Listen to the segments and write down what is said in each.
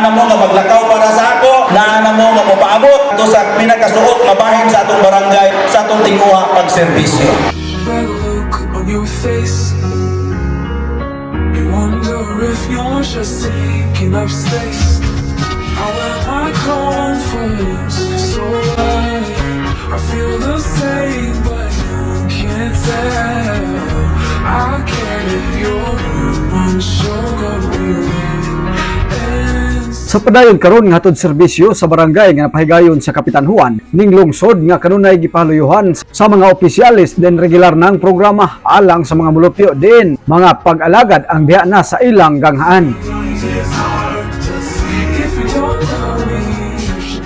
naa na mo nga maglakaw para sa ako, naa na mo nga mapaabot to sa pinakasuot nga bahin sa atong barangay sa atong tinguha pagserbisyo. If you're just taking up space. I wear my confidence Sa padayon karon nga hatod serbisyo sa barangay nga napahigayon sa Kapitan Juan ning lungsod nga kanunay gipaluyuhan sa mga opisyalis den regular nang programa alang sa mga mulupyo din mga pag-alagad ang diha na sa ilang ganghaan.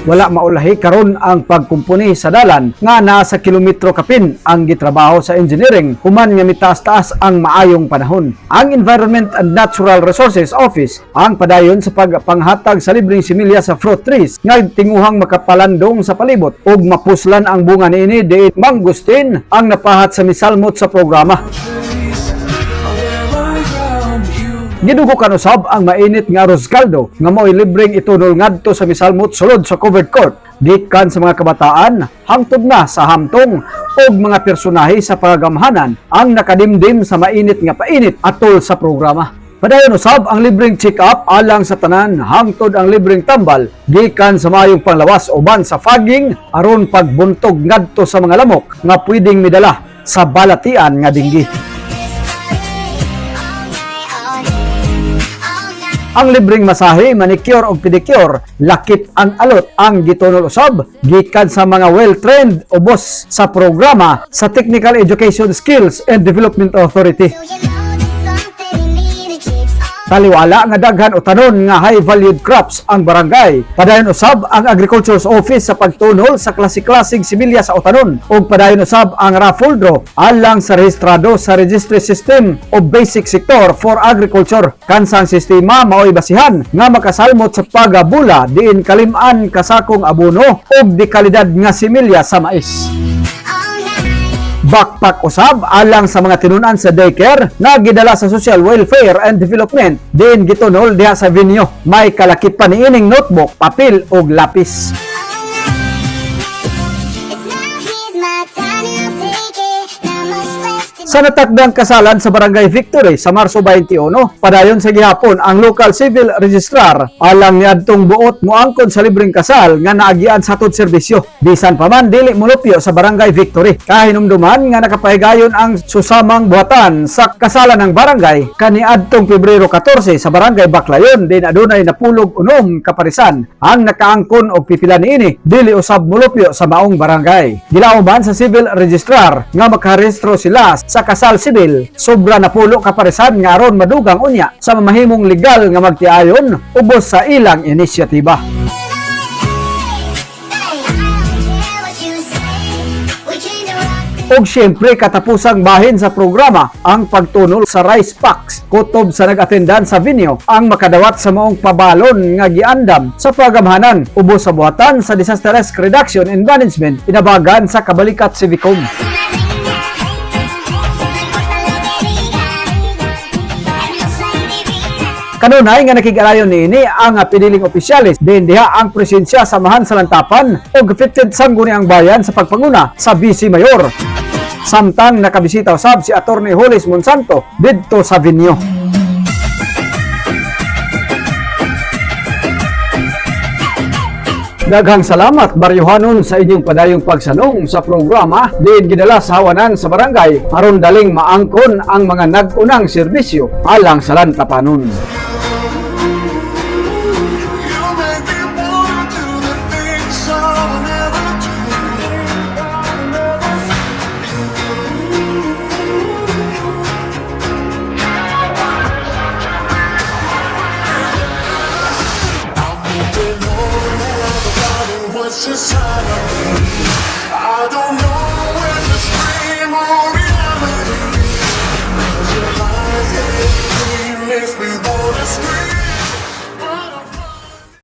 Wala maulahi karon ang pagkumpuni sa dalan nga nasa kilometro kapin ang gitrabaho sa engineering human nga mitaas-taas ang maayong panahon. Ang Environment and Natural Resources Office ang padayon sa pagpanghatag sa libreng similya sa fruit trees nga tinguhang makapalandong sa palibot ug mapuslan ang bunga niini di manggustin ang napahat sa misalmot sa programa. You Gidugo kan usab ang mainit nga arroz nga mo'y libreng itunol ngadto sa misalmot sulod sa covered court gikan sa mga kabataan hangtod na sa hamtong ug mga personahe sa pagamhanan ang nakadimdim sa mainit nga painit atol sa programa. Padayon usab ang libreng check-up alang sa tanan hangtod ang libreng tambal gikan sa mayong panglawas uban sa fogging aron pagbuntog ngadto sa mga lamok nga pwedeng midala sa balatian nga dinggi. Ang libreng masahe, manicure o pedicure, lakip ang alot ang gitunol usab gikan sa mga well-trained ubos sa programa sa Technical Education Skills and Development Authority. Taliwala nga daghan o tanon nga high valued crops ang barangay. Padayon usab ang Agriculture's Office sa pagtunol sa klase-klaseng sibilya sa utanon ug padayon usab ang raffle draw alang sa rehistrado sa Registry System o Basic Sector for Agriculture. Kansang sistema mao'y basihan nga makasalmot sa pagabula diin kalim-an kasakong abono ug di kalidad nga similya sa mais backpack usab alang sa mga tinunan sa daycare na gidala sa Social Welfare and Development. Din gitunol diha sa venue. May kalakip pa niining notebook papel ug lapis Sa natakdang kasalan sa Barangay Victory sa Marso 21, padayon sa gihapon ang local civil registrar alang niadtong buot moangkon sa libreng kasal nga naagian sa tod serbisyo. Bisan pa man dili mulupyo sa Barangay Victory. Kahinumduman nga nakapahigayon ang susamang buhatan sa kasalan ng barangay kaniadtong Pebrero 14 sa Barangay Baclayon din adunay napulog unom kaparisan ang nakaangkon og pipila niini dili usab mulupyo sa maong barangay. Gilauban sa civil registrar nga makarehistro sila sa kasal sibil sobra na pulo kaparisan nga aron madugang unya sa mamahimong legal nga magtiayon ubos sa ilang inisyatiba. ug siyempre katapusang bahin sa programa ang pagtunol sa rice packs kutob sa nag-atendan sa venue ang makadawat sa maong pabalon nga giandam sa pagamhanan ubos sa buhatan sa disaster risk reduction and management inabagan sa kabalikat Civicom. Kanunay nga nakigalayon niini ang piniling opisyalis din diha ang presensya samahan sa lantapan ug fitted sangguni ang bayan sa pagpanguna sa Vice Mayor. Samtang nakabisita usab si Attorney Julis Monsanto didto sa venue. Daghang salamat Baryohanon sa inyong padayong pagsanong sa programa diin gidala sa hawanan sa barangay aron daling maangkon ang mga nag-unang serbisyo alang sa lantapanon. such a sorrow.